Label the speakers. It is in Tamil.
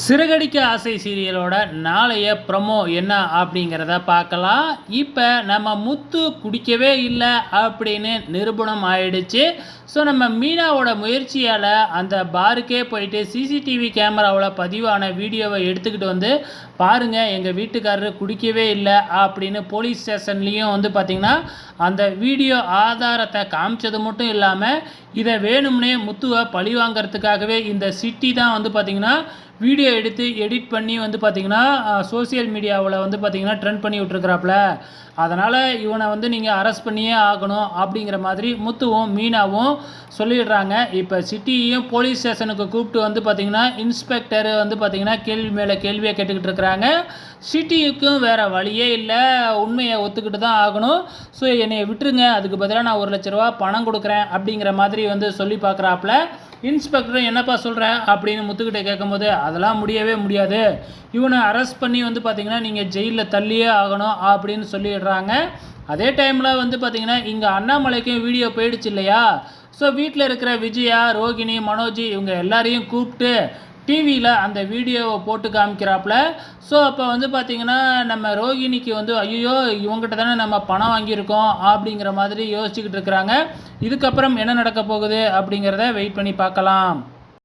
Speaker 1: சிறகடிக்க ஆசை சீரியலோட நாளைய ப்ரமோ என்ன அப்படிங்கிறத பார்க்கலாம். இப்போ நம்ம முத்து குடிக்கவே இல்லை அப்படின்னு நிரூபணம் ஆயிடுச்சு. ஸோ நம்ம மீனாவோட முயற்சியால் அந்த பாருக்கே போயிட்டு சிசிடிவி கேமராவில் பதிவான வீடியோவை எடுத்துக்கிட்டு வந்து பாருங்கள் எங்கள் வீட்டுக்காரர் குடிக்கவே இல்லை அப்படின்னு போலீஸ் ஸ்டேஷன்லேயும் வந்து பார்த்திங்கன்னா அந்த வீடியோ ஆதாரத்தை காமிச்சது மட்டும் இல்லாமல் இதை வேணும்னே முத்துவை பழி வாங்கறதுக்காகவே இந்த சிட்டி தான் வந்து பார்த்திங்கன்னா வீடியோ எடுத்து எடிட் பண்ணி வந்து பார்த்திங்கன்னா சோஷியல் மீடியாவில் வந்து பார்த்திங்கன்னா ட்ரெண்ட் பண்ணி விட்ருக்குறாப்புல அதனால் இவனை வந்து நீங்கள் அரெஸ்ட் பண்ணியே ஆகணும் அப்படிங்கிற மாதிரி முத்துவும் மீனாவும் சொல்லிடுறாங்க. இப்போ சிட்டியும் போலீஸ் ஸ்டேஷனுக்கு கூப்பிட்டு வந்து பார்த்திங்கன்னா இன்ஸ்பெக்டர் வந்து பார்த்திங்கன்னா கேள்வி மேலே கேள்வியை கேட்டுக்கிட்டு இருக்கிறாங்க. சிட்டிக்கும் வேறு வழியே இல்லை உண்மையை ஒத்துக்கிட்டு தான் ஆகணும். ஸோ என்னை விட்டுருங்க அதுக்கு பதிலாக நான் ஒரு லட்ச ரூபா பணம் கொடுக்குறேன் அப்படிங்கிற மாதிரி வந்து சொல்லி பார்க்குறாப்புல இன்ஸ்பெக்டரும் என்னப்பா சொல்கிறேன் அப்படின்னு முத்துக்கிட்ட கேட்கும்போது அதெல்லாம் முடியவே முடியாது. இவனை அரெஸ்ட் பண்ணி வந்து பார்த்தீங்கன்னா நீங்கள் ஜெயிலில் தள்ளியே ஆகணும் அப்படின்னு சொல்லிடுறாங்க. அதே டைமில் வந்து பார்த்தீங்கன்னா இங்கே அண்ணாமலைக்கும் வீடியோ போயிடுச்சு இல்லையா? ஸோ வீட்டில் இருக்கிற விஜயா ரோகிணி மனோஜ் இவங்க எல்லாரையும் கூப்பிட்டு டிவியில் அந்த வீடியோவை போட்டு காமிக்கிறாப்புல. ஸோ அப்போ வந்து பார்த்திங்கன்னா நம்ம ரோகிணிக்கு வந்து ஐயோ இவங்ககிட்ட தானே நம்ம பணம் வாங்கியிருக்கோம் அப்படிங்கிற மாதிரி யோசிச்சுக்கிட்டு இருக்கிறாங்க. இதுக்கப்புறம் என்ன நடக்க போகுது அப்படிங்கிறத வெயிட் பண்ணி பார்க்கலாம்.